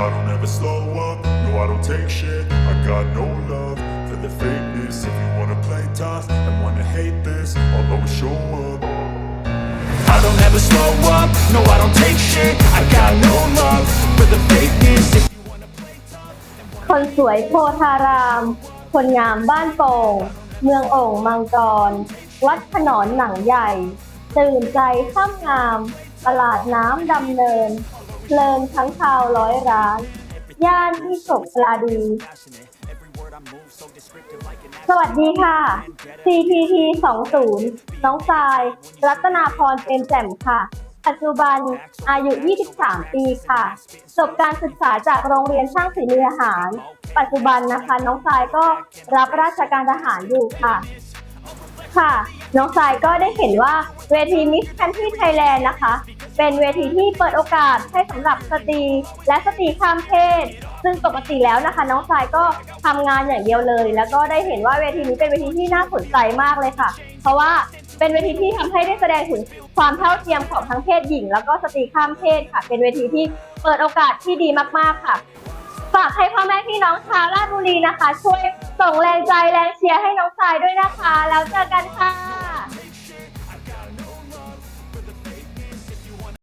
I don't ever slow up, no I don't take shit I got no love for the fakeness If you wanna play tough and wanna hate this I'll always show up I don't ever slow up, no I don't take shit I got no love for the fakeness If you wanna play tough and คนสวยโพธาราม คนงามบ้านโป่ง เมืองโอ่งมังกร วัดขนอนหนังใหญ่ ตื่นใจข้ามงาม ตลาดน้ำดำเนิน เพลินทั้งข่าวร้อยร้าน ย่านที่ฉกปลาดี สวัสดีค่ะ CTT 20 น้องทราย รัตนาพรเป็นแจ่มค่ะ ปัจจุบันอายุ 23 ปีค่ะ จบการศึกษาจากโรงเรียนช่างฝีมืออาหาร ปัจจุบันนะคะ น้องทรายก็รับราชการทหารอยู่ค่ะค่ะ น้องทรายก็ได้เห็นว่าเวทีมิสแคนที่ไทยแลนด์นะคะ เป็นเวทีที่เปิดโอกาสให้สำหรับสตรีและสตรีข้ามเพศ ซึ่งปกติแล้วนะคะ น้องทรายก็ทำงานอย่างเดียวเลย แล้วก็ได้เห็นว่าเวทีนี้เป็นเวทีที่น่าสนใจมากเลยค่ะ เพราะว่าเป็นเวทีที่ทำให้ได้แสดงถึงความเท่าเทียมของทั้งเพศหญิง แล้วก็สตรีข้ามเพศค่ะ เป็นเวทีที่เปิดโอกาสที่ดีมากๆค่ะฝากให้พ่อแม่พี่น้องชาวราชบุรีนะคะ ช่วยส่งแรงใจแรงเชียร์ให้น้องทรายด้วยนะคะ แล้วเจอกันค่ะ